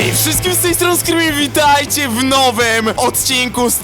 Hej, wszystkim z tej strony Screamy, witajcie w nowym odcinku z.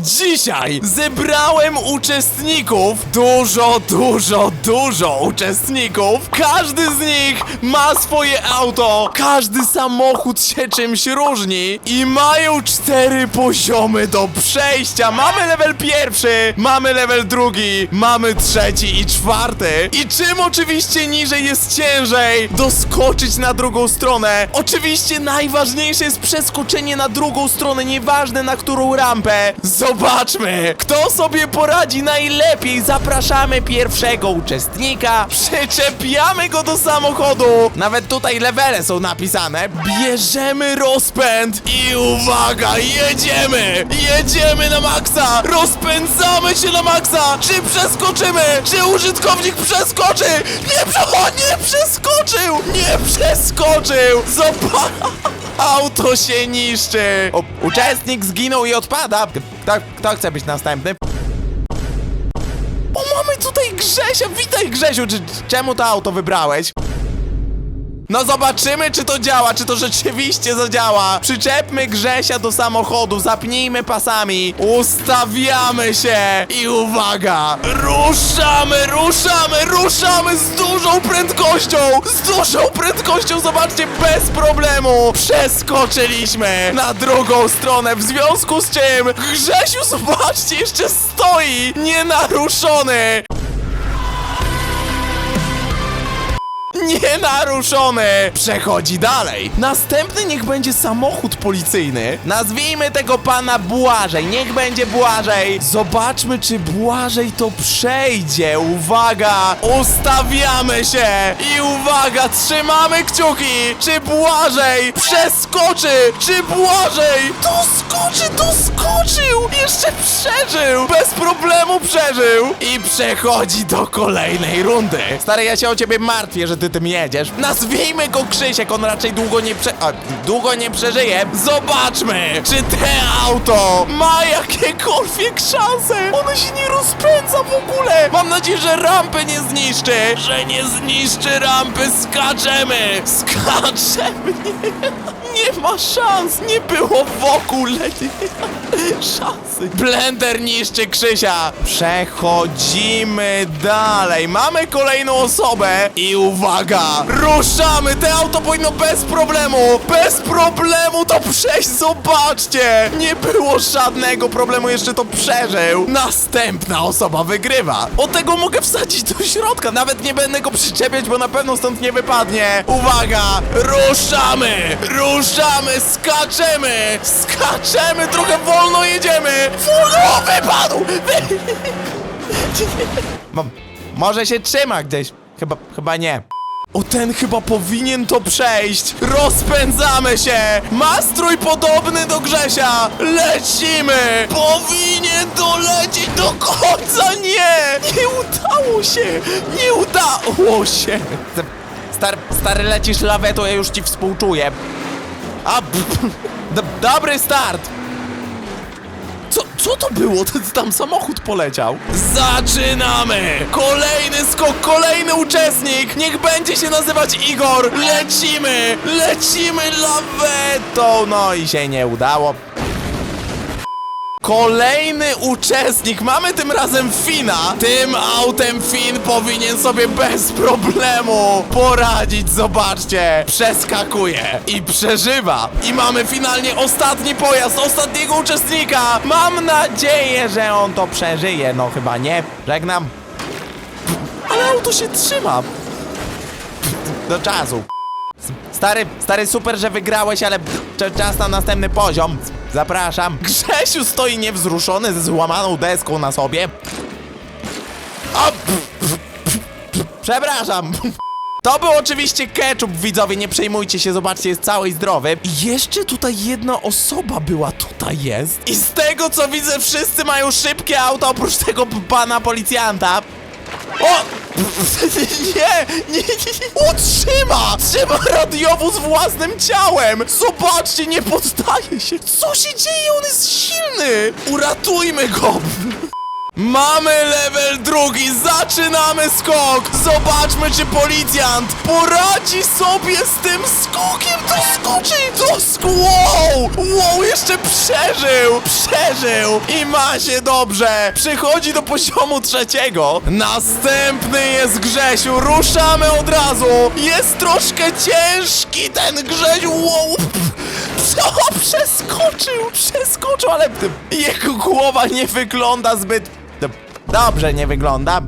Dzisiaj zebrałem uczestników, dużo, dużo, dużo uczestników. Każdy z nich ma swoje auto, każdy samochód się czymś różni i mają cztery poziomy do przejścia. Mamy level pierwszy, mamy level drugi, mamy trzeci i czwarty. I czym oczywiście niżej jest ciężej doskoczyć na drugą stronę. Oczywiście najważniejsze jest przeskoczenie na drugą stronę, nieważne na którą rampę. Zobaczmy, kto sobie poradzi najlepiej. Zapraszamy pierwszego uczestnika, przyczepiamy go do samochodu. Nawet tutaj levele są napisane. Bierzemy rozpęd i uwaga, jedziemy! Jedziemy na maksa! Rozpędzamy się na maksa! Czy przeskoczymy? Czy użytkownik przeskoczy? Nie, prze- o, nie przeskoczył! Nie przeskoczył! Zobacz! Auto się niszczy! O, uczestnik zginął i odpada. Kto, kto chce być następny? O, mamy tutaj Grzesia! Witaj Grzesiu! Czy, czemu to auto wybrałeś? No zobaczymy, czy to działa, czy to rzeczywiście zadziała. Przyczepmy Grzesia do samochodu, zapnijmy pasami, ustawiamy się i uwaga, ruszamy, ruszamy, ruszamy z dużą prędkością, z dużą prędkością, zobaczcie, bez problemu. Przeskoczyliśmy na drugą stronę, w związku z czym Grzesiu, zobaczcie, jeszcze stoi nienaruszony. Nienaruszony! Przechodzi dalej. Następny niech będzie samochód policyjny. Nazwijmy tego pana Błażej. Niech będzie Błażej. Zobaczmy, czy Błażej to przejdzie. Uwaga! Ustawiamy się! I uwaga, trzymamy kciuki! Czy Błażej przeskoczy? Czy Błażej doskoczy? Doskoczył! Jeszcze przeżył! Bez problemu przeżył! I przechodzi do kolejnej rundy. Stary, ja się o ciebie martwię, że ty tym jedziesz. Nazwijmy go Krzysiek, on raczej długo nie prze... A, długo nie przeżyje. Zobaczmy, czy te auto ma jakiekolwiek szanse. Ono się nie rozpędza w ogóle. Mam nadzieję, że rampy nie zniszczy. Że nie zniszczy rampy. Skaczemy. Skaczemy. Nie, nie ma szans. Nie było w ogóle. Szansy. Blender niszczy Krzysia. Przechodzimy dalej. Mamy kolejną osobę i uwaga, ruszamy. Te auto powinno bez problemu, bez problemu to przejść. Zobaczcie, nie było żadnego problemu, jeszcze to przeżył. Następna osoba wygrywa. Od tego mogę wsadzić do środka. Nawet nie będę go przyczepiać, bo na pewno stąd nie wypadnie. Uwaga, ruszamy, ruszamy, skaczemy, skaczemy, trochę wolno jedziemy. Wolno, wypadł. Wy... Mo- Może się trzyma gdzieś. Chyba, chyba nie. O, ten chyba powinien to przejść. Rozpędzamy się. Ma strój podobny do Grzesia. Lecimy. Powinien dolecieć do końca. Nie. Nie udało się. Nie udało się. Star, stary, lecisz lawetą, ja już ci współczuję. A, dobry start. Co, co to było? Tam samochód poleciał. Zaczynamy! Kolejny skok, kolejny uczestnik! Niech będzie się nazywać Igor! Lecimy! Lecimy lawetą! No i się nie udało. Kolejny uczestnik, mamy tym razem Fina. Tym autem Fin powinien sobie bez problemu poradzić, zobaczcie. Przeskakuje i przeżywa. I mamy finalnie ostatni pojazd, ostatniego uczestnika. Mam nadzieję, że on to przeżyje. No chyba nie. Żegnam. Ale auto się trzyma. Do czasu. Stary, stary, super, że wygrałeś, ale cz- czas na następny poziom. Zapraszam. Grzesiu stoi niewzruszony ze złamaną deską na sobie. O, Przepraszam. To był oczywiście ketchup, widzowie, nie przejmujcie się, zobaczcie, jest cały zdrowy. I jeszcze tutaj jedna osoba była, tutaj jest. I z tego co widzę, wszyscy mają szybkie auto, oprócz tego pana policjanta. O! Nie, nie, nie. O, trzyma! Radiowóz własnym ciałem! Zobaczcie, nie poddaje się! Co się dzieje? On jest silny! Uratujmy go! Mamy level drugi, zaczynamy skok! Zobaczmy, czy policjant poradzi sobie z tym skokiem! Doskoczy! Dosk... Wow! Wow, jeszcze przeżył! Przeżył! I ma się dobrze! Przychodzi do poziomu trzeciego. Następny jest Grzesiu, ruszamy od razu! Jest troszkę ciężki ten Grzesiu! Wow! Co? Przeskoczył! Przeskoczył, ale jego głowa nie wygląda zbyt... Dobrze nie wygląda.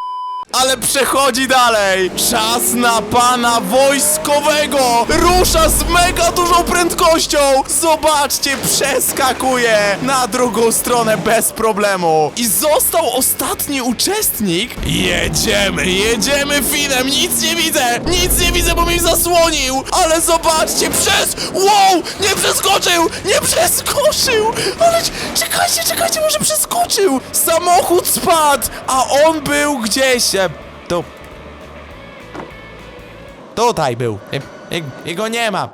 Ale przechodzi dalej! Czas na pana wojskowego! Rusza z mega dużą prędkością! Zobaczcie, przeskakuje na drugą stronę bez problemu. I został ostatni uczestnik. Jedziemy, jedziemy finem, nic nie widzę! Nic nie widzę, bo mi zasłonił! Ale zobaczcie, przez... Wow! Nie przeskoczył! Nie przeskoczył! Ale czekajcie, czekajcie, może przeskoczył! Samochód spadł, a on był gdzieś... Tu. Tutaj był. I- Jego nie ma.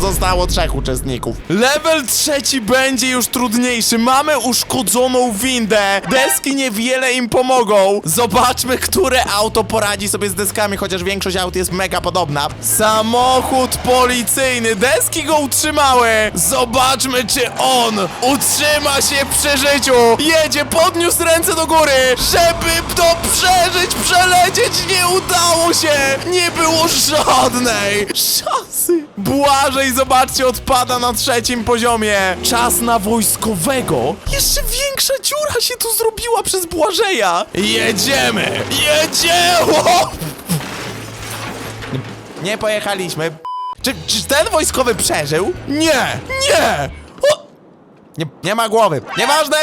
Zostało trzech uczestników. Level trzeci będzie już trudniejszy. Mamy uszkodzoną windę. Deski niewiele im pomogą. Zobaczmy, które auto poradzi sobie z deskami, chociaż większość aut jest mega podobna. Samochód policyjny. Deski go utrzymały. Zobaczmy, czy on utrzyma się przy życiu. Jedzie, podniósł ręce do góry, żeby to przeżyć, przelecieć. Nie udało się. Nie było żadnej szansy. Błażej, zobaczcie, odpada na trzecim poziomie. Czas na wojskowego. Jeszcze większa dziura się tu zrobiła przez Błażeja. Jedziemy! Jedziemy! Nie pojechaliśmy. Czy, czy ten wojskowy przeżył? Nie! Nie! O! Nie, nie ma głowy. Nieważne!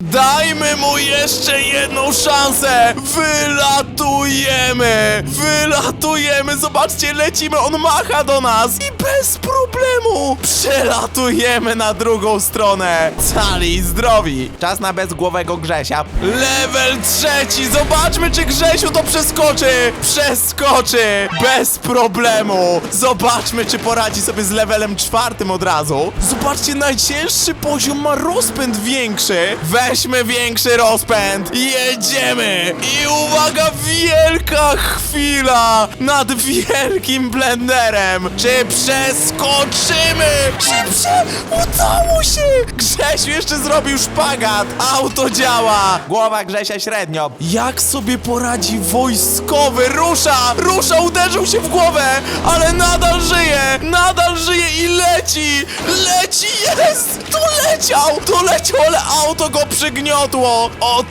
Dajmy mu jeszcze jedną szansę! Wylatujemy! Wylatujemy! Zobaczcie, lecimy, on macha do nas! I bez problemu! Przelatujemy na drugą stronę! Cali i zdrowi! Czas na bezgłowego Grzesia. Level trzeci! Zobaczmy, czy Grzesiu to przeskoczy! Przeskoczy! Bez problemu! Zobaczmy, czy poradzi sobie z levelem czwartym od razu. Zobaczcie, najcięższy poziom ma rozpęd większy. Weźmy większy rozpęd. Jedziemy! I uwaga, wielka chwila nad wielkim blenderem. Czy przeskoczymy? Czy prze... Udało się! Grzesiu jeszcze zrobił szpagat. Auto działa. Głowa Grzesia średnio. Jak sobie poradzi wojskowy? Rusza! Rusza! Uderzył się w głowę! Ale nadal żyje! Nadal żyje i leci! Leci! Jest! Tu leciał! Tu leciał, ale auto go przygniotło! O...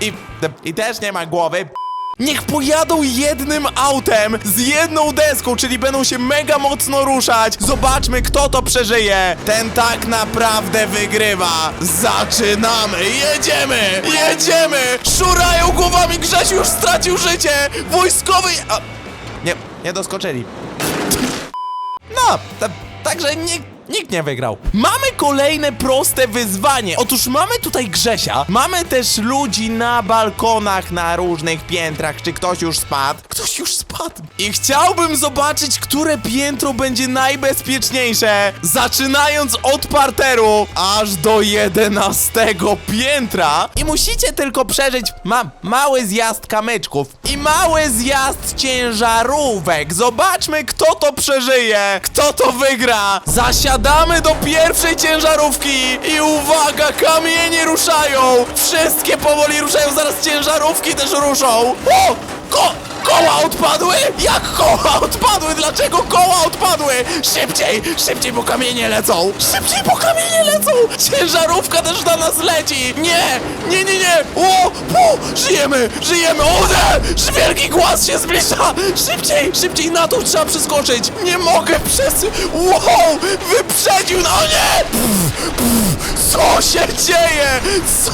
I, I też nie ma głowy. Niech pojadą jednym autem, z jedną deską, czyli będą się mega mocno ruszać. Zobaczmy, kto to przeżyje. Ten tak naprawdę wygrywa. Zaczynamy, jedziemy, jedziemy. Szurają głowami, Grzesiu już stracił życie. Wojskowy... A, nie, nie doskoczyli. No, ta, także nikt, nikt nie wygrał. Mamy kolejne proste wyzwanie. Otóż mamy tutaj Grzesia, mamy też ludzi na balkonach na różnych piętrach. Czy ktoś już spadł? Ktoś już spadł. I chciałbym zobaczyć, które piętro będzie najbezpieczniejsze. Zaczynając od parteru, aż do jedenastego piętra. I musicie tylko przeżyć ma mały zjazd kamyczków i mały zjazd ciężarówek. Zobaczmy, kto to przeżyje, kto to wygra. Zasiadamy do pierwszej ciężarówki i uwaga, kamienie ruszają. Wszystkie powoli ruszają, zaraz ciężarówki też ruszą. O! Ko koła odpadły? Jak koła odpadły? Dlaczego koła odpadły? Szybciej, szybciej, bo kamienie lecą. Szybciej, bo kamienie lecą. Ciężarówka też na nas leci. Nie, nie, nie, nie. O, o, żyjemy, żyjemy. O nie, wielki głaz się zbliża. Szybciej, szybciej, na to trzeba przeskoczyć. Nie mogę przez... Wow, wyprzedził, no nie. Pff, pff, co się dzieje? Co?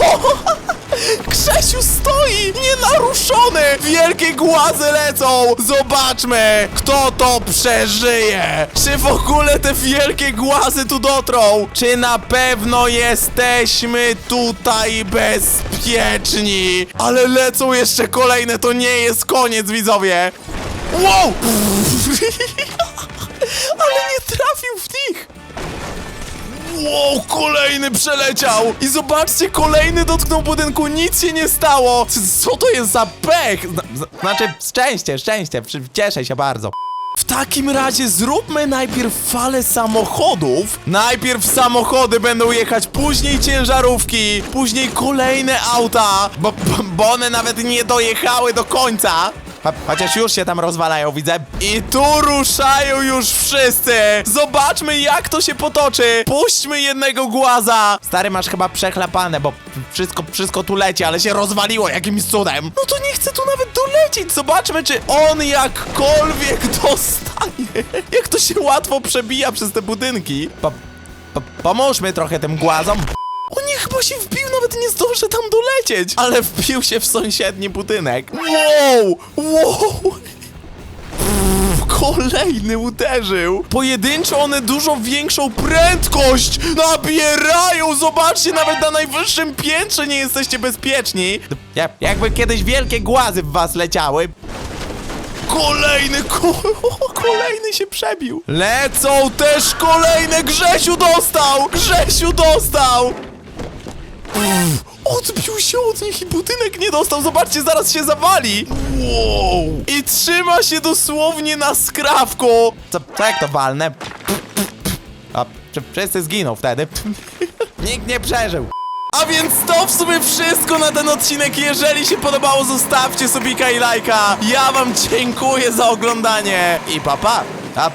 Grzesiu stoi nienaruszony! Wielkie głazy lecą! Zobaczmy, kto to przeżyje! Czy w ogóle te wielkie głazy tu dotrą? Czy na pewno jesteśmy tutaj bezpieczni? Ale lecą jeszcze kolejne, to nie jest koniec, widzowie! Wow! Wow, Kolejny przeleciał! I zobaczcie, kolejny dotknął budynku, nic się nie stało! Co to jest za pech? Zna- zna- Znaczy, szczęście, szczęście, cieszę się bardzo. W takim razie zróbmy najpierw falę samochodów. Najpierw samochody będą jechać, później ciężarówki, później kolejne auta, bo, bo, bo one nawet nie dojechały do końca. Cho- Chociaż już się tam rozwalają, widzę. I tu ruszają już wszyscy! Zobaczmy, jak to się potoczy! Puśćmy jednego głaza! Stary, masz chyba przechlapane, bo wszystko, wszystko tu leci, ale się rozwaliło jakimś cudem. No to nie chcę tu nawet dolecieć! Zobaczmy, czy on jakkolwiek dostanie. Jak to się łatwo przebija przez te budynki. Po, po, pomóżmy trochę tym głazom. On nie chyba się nawet nie zdąży tam dolecieć. Ale wbił się w sąsiedni budynek. Wow! Wow! Kolejny uderzył! Pojedynczo one dużo większą prędkość nabierają! Zobaczcie, nawet na najwyższym piętrze nie jesteście bezpieczni! Ja- Jakby kiedyś wielkie głazy w was leciały. Kolejny, ko kolejny się przebił. Lecą też kolejne, Grzesiu dostał! Grzesiu dostał! Odbił się od nich i budynek nie dostał. Zobaczcie, zaraz się zawali. Wow. I trzyma się dosłownie na skrawku. Co, co jak to walnę? A, czy wszyscy zginą wtedy? Nikt nie przeżył. A więc to w sumie wszystko na ten odcinek. Jeżeli się podobało, zostawcie subika i lajka. Ja wam dziękuję za oglądanie i papa. Pa.